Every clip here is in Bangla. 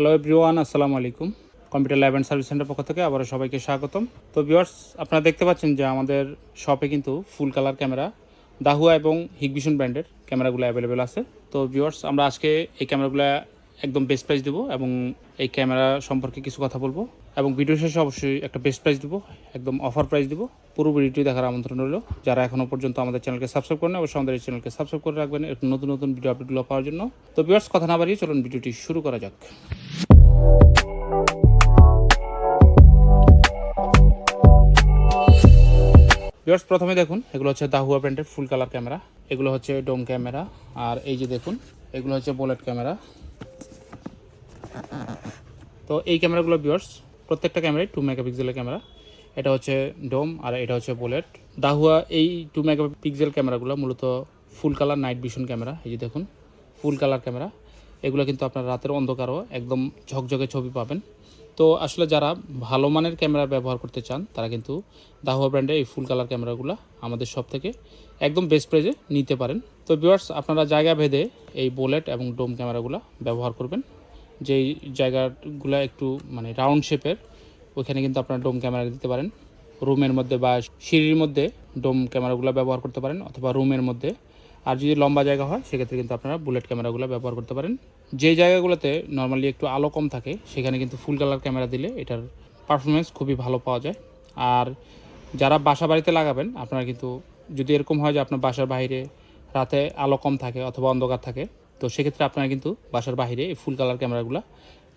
হ্যালো এভরিওয়ান আসসালামু আলাইকুম। Computer lab and service center পক্ষ থেকে আবারও সবাইকে স্বাগতম। তো ভিওয়ার্স আপনারা দেখতে পাচ্ছেন যে আমাদের শপে কিন্তু ফুল কালার ক্যামেরা দাহুয়া এবং হিগভিশন ব্র্যান্ডের ক্যামেরাগুলো অ্যাভেলেবেল আছে। তো ভিওয়ার্স আমরা আজকে এই ক্যামেরাগুলো একদম বেস্ট প্রাইস দেবো এবং এই ক্যামেরা সম্পর্কে কিছু কথা বলব। এবং ভিডিও শেষে অবশ্যই একটা বেস্ট প্রাইস দেবো, একদম অফার প্রাইস দেবো। পুরো ভিডিওটি দেখার আমন্ত্রণ রইল। যারা এখনও পর্যন্ত আমাদের চ্যানেলকে সাবস্ক্রাইব করেন অবশ্যই আমাদের এই চ্যানেলকে সাবস্ক্রাইব করে রাখবেন। এরকম নতুন নতুন ভিডিও আপডেটগুলো পাওয়ার জন্য। তো ভিউয়ার্স কথা না বাড়িয়ে চলুন ভিডিওটি শুরু করা যাক। ভিউয়ার্স প্রথমে দেখুন, এগুলো হচ্ছে দাহুয়া ব্র্যান্ডের ফুল কালার ক্যামেরা এগুলো হচ্ছে ডোম ক্যামেরা আর এই যে দেখুন, এগুলো হচ্ছে বুলেট ক্যামেরা তো এই ক্যামেরাগুলো ভিউয়ার্স প্রত্যেকটা ক্যামেরাই টু মেগাপিক্সেলের ক্যামেরা। এটা হচ্ছে ডোম আর এটা হচ্ছে বুলেট দাহুয়া এই টু মেগাপিক্সেল ক্যামেরাগুলো মূলত full colour night vision camera, এই যে দেখুন ফুল কালার ক্যামেরা। এগুলো কিন্তু আপনার রাতের অন্ধকারও একদম ঝকঝকে ছবি পাবেন। তো আসলে যারা ভালো মানের ক্যামেরা ব্যবহার করতে চান, তারা কিন্তু দাহুয়া ব্র্যান্ডের এই ফুল কালার ক্যামেরাগুলো আমাদের সব থেকে একদম বেস্ট প্রাইজে নিতে পারেন। তো ভিউয়ার্স আপনারা জায়গা ভেদে এই বুলেট এবং ডোম ক্যামেরাগুলো ব্যবহার করবেন। যেই জায়গাগুলো একটু মানে রাউন্ড শেপের ওইখানে কিন্তু আপনারা ডোম ক্যামেরা দিতে পারেন। রুমের মধ্যে বা সিঁড়ির মধ্যে ডোম ক্যামেরাগুলো ব্যবহার করতে পারেন, অথবা রুমের মধ্যে। আর যদি লম্বা জায়গা হয়, সেক্ষেত্রে কিন্তু আপনারা বুলেট ক্যামেরাগুলো ব্যবহার করতে পারেন। যে জায়গাগুলোতে নর্মালি একটু আলো কম থাকে, সেখানে কিন্তু ফুল কালার ক্যামেরা দিলে এটার পারফরমেন্স খুবই ভালো পাওয়া যায়। আর যারা বাসা বাড়িতে লাগাবেন, আপনারা কিন্তু যদি এরকম হয় যে আপনার বাসার বাইরে রাতে আলো কম থাকে অথবা অন্ধকার থাকে তো সেক্ষেত্রে আপনারা কিন্তু বাসার বাইরে এই ফুল কালার ক্যামেরাগুলো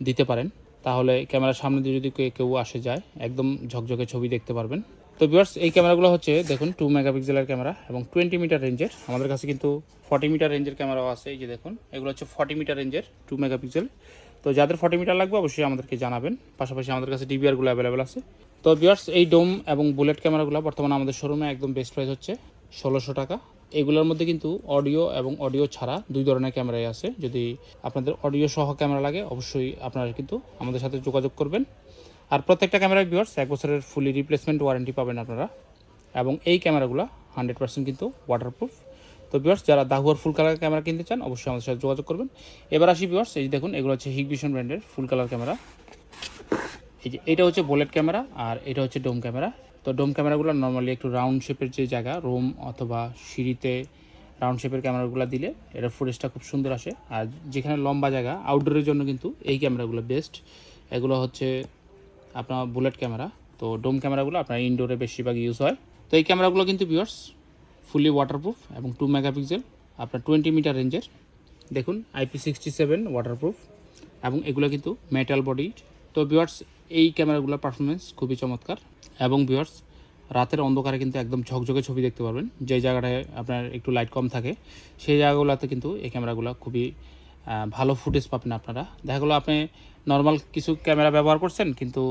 দিতে পারেন। তাহলে ক্যামেরার সামনে দিয়ে যদি কেউ আসে যায়, একদম ঝকঝকে ছবি দেখতে পারবেন। তো ভিউয়ার্স এই ক্যামেরাগুলো হচ্ছে, দেখুন টু মেগাপিক্সেলের ক্যামেরা এবং টোয়েন্টি মিটার রেঞ্জের আমাদের কাছে কিন্তু ফর্টি মিটার রেঞ্জের ক্যামেরাও আছে, এই যে দেখুন, এগুলো হচ্ছে ফর্টি মিটার রেঞ্জের টু মেগাপিক্সেল তো যাদের ফর্টি মিটার লাগবে, অবশ্যই আমাদেরকে জানাবেন। পাশাপাশি আমাদের কাছে ডিবিআরগুলো অ্যাভেলেবেল আছে। তো ভিউয়ার্স এই ডোম এবং বুলেট ক্যামেরাগুলো বর্তমানে আমাদের শোরুমে একদম বেস্ট প্রাইস হচ্ছে ষোলোশো টাকা। এগুলোর মধ্যে কিন্তু অডিও এবং অডিও ছাড়া দুই ধরনের ক্যামেরাই আছে। যদি আপনাদের অডিও সহ ক্যামেরা লাগে, অবশ্যই আপনারা কিন্তু আমাদের সাথে যোগাযোগ করবেন। আর প্রত্যেকটা ক্যামেরার ভিউয়ার্স এক বছরের ফুলি রিপ্লেসমেন্ট ওয়ারেন্টি পাবেন আপনারা। এবং এই ক্যামেরাগুলো হান্ড্রেড পার্সেন্ট কিন্তু ওয়াটারপ্রুফ তো ভিউয়ার্স যারা দাহুয়ার ফুল কালার ক্যামেরা কিনতে চান, অবশ্যই আমাদের সাথে যোগাযোগ করবেন। এবার আসি ভিউয়ার্স এই দেখুন, এগুলো হচ্ছে হিগভিশন ব্র্যান্ডের ফুল কালার ক্যামেরা। এই যে, এটা হচ্ছে বুলেট ক্যামেরা আর এটা হচ্ছে ডোম ক্যামেরা। তো ডোম ক্যামেরাগুলো নর্মালি একটু রাউন্ড শেপের যে জায়গা রুম অথবা সিঁড়িতে রাউন্ড শেপের ক্যামেরাগুলো দিলে এটা ফুটেজটা খুব সুন্দর আসে। আর যেখানে লম্বা জায়গা আউটডোরের জন্য কিন্তু এই ক্যামেরাগুলো বেস্ট এগুলো হচ্ছে আপনার বুলেট ক্যামেরা তো ডোম ক্যামেরাগুলো আপনার ইনডোরে বেশিরভাগ ইউজ হয়। তো এই ক্যামেরাগুলো কিন্তু ভিউয়ার্স ফুলি ওয়াটারপ্রুফ এবং টু মেগাপিক্সেল আপনার টোয়েন্টি মিটার রেঞ্জের দেখুন আইপি সিক্সটি সেভেন ওয়াটারপ্রুফ এবং এগুলো কিন্তু মেটাল বডি তো ভিউয়ার্স এই ক্যামেরাগুলোর পারফরমেন্স খুবই চমৎকার। এবং ভিউয়ার্স রাতের অন্ধকারে কিন্তু একদম ঝকঝকে ছবি দেখতে পারবেন। যে জায়গাটায় আপনার একটু লাইট কম থাকে, সেই জায়গাগুলোতে কিন্তু এই ক্যামেরাগুলো খুবই ভালো ফুটেজ পাবেন আপনারা। দেখা গেলো আপনি নর্মাল কিছু ক্যামেরা ব্যবহার করছেন, কিন্তু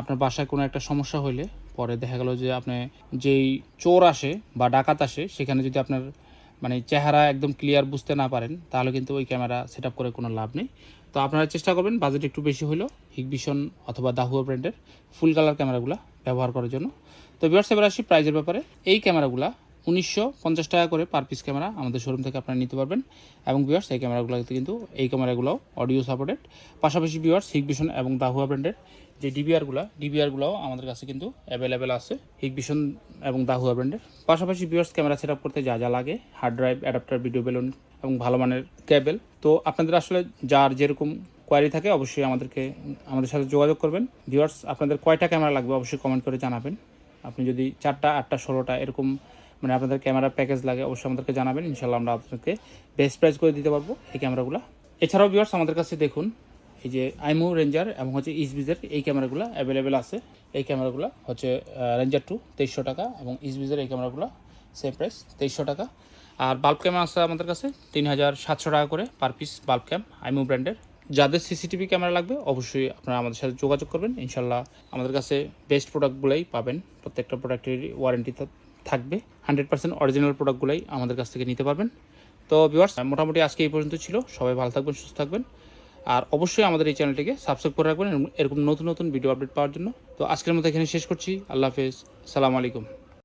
আপনার বাসায় কোনো একটা সমস্যা হইলে পরে দেখা গেলো যে আপনি যেই চোর আসে বা ডাকাত আসে, সেখানে যদি আপনার মানে চেহারা একদম ক্লিয়ার বুঝতে না পারেন, তাহলে কিন্তু ওই ক্যামেরা সেট করে কোনো লাভ নেই। তো আপনারা চেষ্টা করবেন বাজেট একটু বেশি হলেও হিগভিশন অথবা দাহুয়া ব্র্যান্ডের ফুল কালার ক্যামেরাগুলো ব্যবহার করার জন্য। তো বিয়ার্স এবার আসি প্রাইজের ব্যাপারে। এই ক্যামেরাগুলো উনিশশো পঞ্চাশ টাকা করে পার পিস ক্যামেরা আমাদের শোরুম থেকে আপনারা নিতে পারবেন। এবং বিয়ার্স এই ক্যামেরাগুলোতে কিন্তু এই ক্যামেরাগুলোও অডিও সাপোর্টেড পাশাপাশি বিয়ার্স হিগভিশন এবং দাহুয়া ব্র্যান্ডের যে ডিবিআরগুলো ডিবিআরগুলোও আমাদের কাছে কিন্তু অ্যাভেলেবেল আছে হিগভিশন এবং দাহুয়া ব্র্যান্ডের পাশাপাশি বিয়ার্স ক্যামেরা সেট করতে যা যা লাগে hard drive adapter video balun এবং ভালো মানের কেবল তো আপনাদের আসলে যার যেরকম কোয়ারি থাকে অবশ্যই আমাদেরকে, আমাদের সাথে যোগাযোগ করবেন। ভিউয়ার্স আপনাদের কয়টা ক্যামেরা লাগবে অবশ্যই কমেন্ট করে জানাবেন। আপনি যদি চারটা, আটটা, ষোলোটা এরকম মানে আপনাদের ক্যামেরা প্যাকেজ লাগে অবশ্যই আমাদেরকে জানাবেন। ইনশাল্লাহ আমরা আপনাদেরকে বেস্ট প্রাইস করে দিতে পারব এই ক্যামেরাগুলো। এছাড়াও ভিউয়ার্স আমাদের কাছে দেখুন, এই যে আইমো রেঞ্জার এবং হচ্ছে ইসবিজের এই ক্যামেরাগুলো অ্যাভেলেবেল আছে। এই ক্যামেরাগুলো হচ্ছে রেঞ্জার টু তেইশশো টাকা এবং ইসবিজের এই ক্যামেরাগুলো সেম প্রাইস তেইশশো টাকা। আর বাল্ব ক্যামেরা আছে আমাদের কাছে, তিন হাজার সাতশো টাকা করে per piece bulb cam Imou ব্র্যান্ডের যাদের সিসিটিভি ক্যামেরা লাগবে, অবশ্যই আপনারা আমাদের সাথে যোগাযোগ করবেন। ইনশাল্লাহ আমাদের কাছে বেস্ট প্রোডাক্টগুলোই পাবেন। প্রত্যেকটা প্রোডাক্টের ওয়ারেন্টি থাকবে। হান্ড্রেড পার্সেন্ট অরিজিনাল প্রোডাক্টগুলোই আমাদের কাছ থেকে নিতে পারবেন। তো ভিউয়ার্স মোটামুটি আজকে এই পর্যন্ত ছিল। সবাই ভালো থাকবেন, সুস্থ থাকবেন। আর অবশ্যই আমাদের এই চ্যানেলটিকে সাবস্ক্রাইব করে রাখবেন এরকম নতুন নতুন ভিডিও আপডেট পাওয়ার জন্য। তো আজকের মতো এখানে শেষ করছি। আল্লাহ হাফেজ। সালাম আলাইকুম।